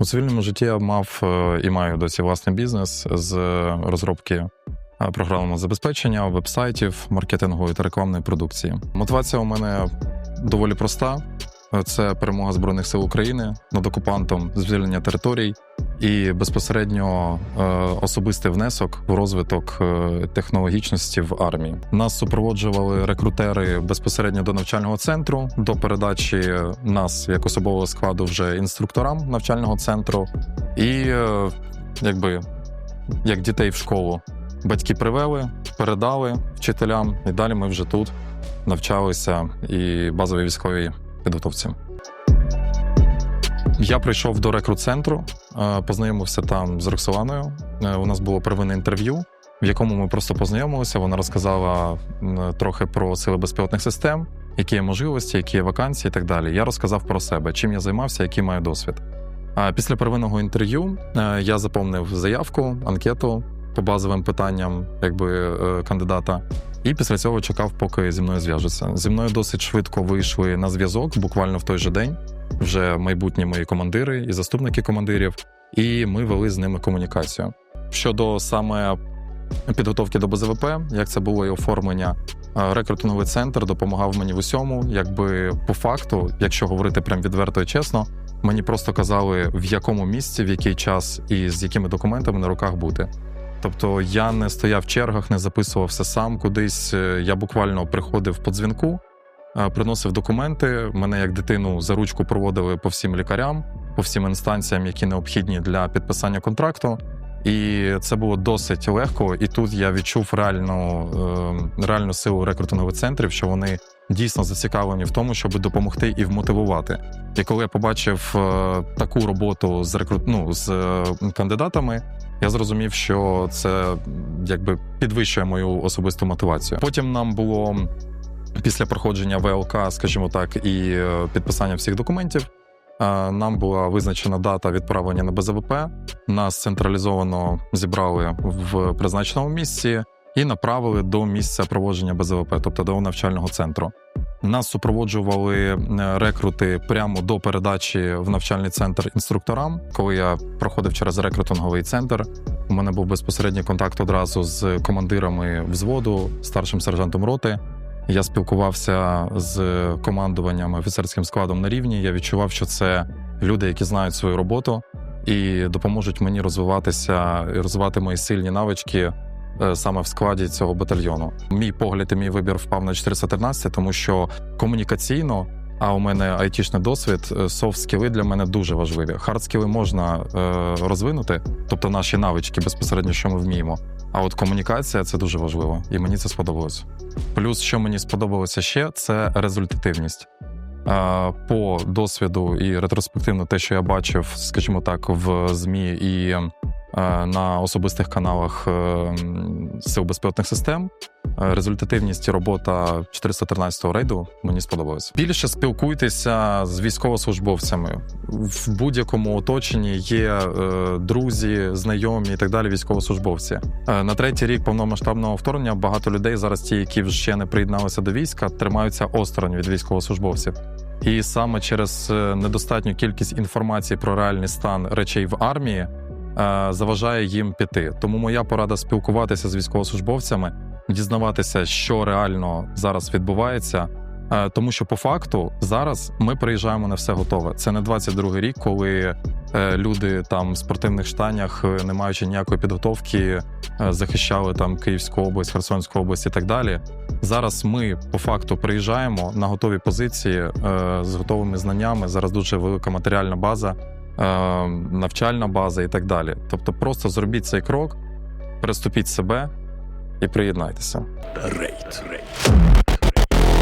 У цивільному житті я мав е, і маю досі власний бізнес з розробки е, програмного забезпечення, вебсайтів, маркетингової та рекламної продукції. Мотивація у мене доволі проста: це перемога збройних сил України над окупантом, звільнення територій і безпосередньо е, особистий внесок в розвиток е, технологічності в армії. Нас супроводжували рекрутери безпосередньо до навчального центру, до передачі нас як особового складу вже інструкторам навчального центру, і е, якби як дітей в школу. Батьки привели, передали вчителям, і далі ми вже тут навчалися і базовій військовій підготовці. Я прийшов до рекрут-центру, е, познайомився там з Роксоланою. Е, У нас було первинне інтерв'ю, в якому ми просто познайомилися. Вона розказала трохи про сили безпілотних систем, які є можливості, які є вакансії і так далі. Я розказав про себе, чим я займався, який маю досвід. А після первинного інтерв'ю е, я заповнив заявку, анкету по базовим питанням якби, кандидата. І після цього чекав, поки зі мною зв'яжуться. Зі мною досить швидко вийшли на зв'язок, буквально в той же день. Вже майбутні мої командири і заступники командирів, і ми вели з ними комунікацію. Щодо саме підготовки до БЗВП, як це було і оформлення, е, рекрутинговий центр допомагав мені в усьому. Якби по факту, якщо говорити прям відверто і чесно, мені просто казали, в якому місці, в який час і з якими документами на руках бути. Тобто я не стояв в чергах, не записував все сам кудись. Е, Я буквально приходив по дзвінку, приносив документи. Мене як дитину за ручку проводили по всім лікарям, по всім інстанціям, які необхідні для підписання контракту. І це було досить легко. І тут я відчув реальну, е, реальну силу рекрутингових центрів, що вони дійсно зацікавлені в тому, щоб допомогти і вмотивувати. І коли я побачив е, таку роботу з рекрут... ну, з е, кандидатами, я зрозумів, що це якби підвищує мою особисту мотивацію. Потім нам було після проходження ВЛК, скажімо так, і е, підписання всіх документів. е, Нам була визначена дата відправлення на БЗВП. Нас централізовано зібрали в призначеному місці і направили до місця проводження БЗВП, тобто до навчального центру. Нас супроводжували е, рекрути прямо до передачі в навчальний центр інструкторам. Коли я проходив через рекрутинговий центр, у мене був безпосередній контакт одразу з командирами взводу, старшим сержантом роти. Я спілкувався з командуванням офіцерським складом на рівні. Я відчував, що це люди, які знають свою роботу і допоможуть мені розвиватися і розвивати мої сильні навички е, саме в складі цього батальйону. Мій погляд і мій вибір впав на 413, тому що комунікаційно. А у мене айтішний досвід, софт-скіли для мене дуже важливі. Хард-скіли можна е, розвинути, тобто наші навички безпосередньо, що ми вміємо. А от комунікація це дуже важливо, і мені це сподобалось. Плюс, що мені сподобалося ще, це результативність. По досвіду і ретроспективно, те, що я бачив, скажімо так, в ЗМІ і е, на особистих каналах е, Сил безпілотних систем, результативність і робота 413-го рейду мені сподобалась. Більше спілкуйтеся з військовослужбовцями в будь-якому оточенні є е, друзі, знайомі і так далі. Військовослужбовці Е, на третій рік повномасштабного вторгнення багато людей зараз, ті, які ще не приєдналися до війська, тримаються осторонь від військовослужбовців. І саме через е, недостатню кількість інформації про реальний стан речей в армії е, заважає їм піти. Тому моя порада спілкуватися з військовослужбовцями, дізнаватися, що реально зараз відбувається. Е, Тому що по факту зараз ми приїжджаємо на все готове. Це не 22-й рік, коли е, люди там в спортивних штанях, е, не маючи ніякої підготовки, захищали там Київську область, Херсонську область і так далі. Зараз ми по факту приїжджаємо на готові позиції з готовими знаннями. Зараз дуже велика матеріальна база, навчальна база і так далі. Тобто, просто зробіть цей крок, переступіть себе і приєднайтеся. Рейд.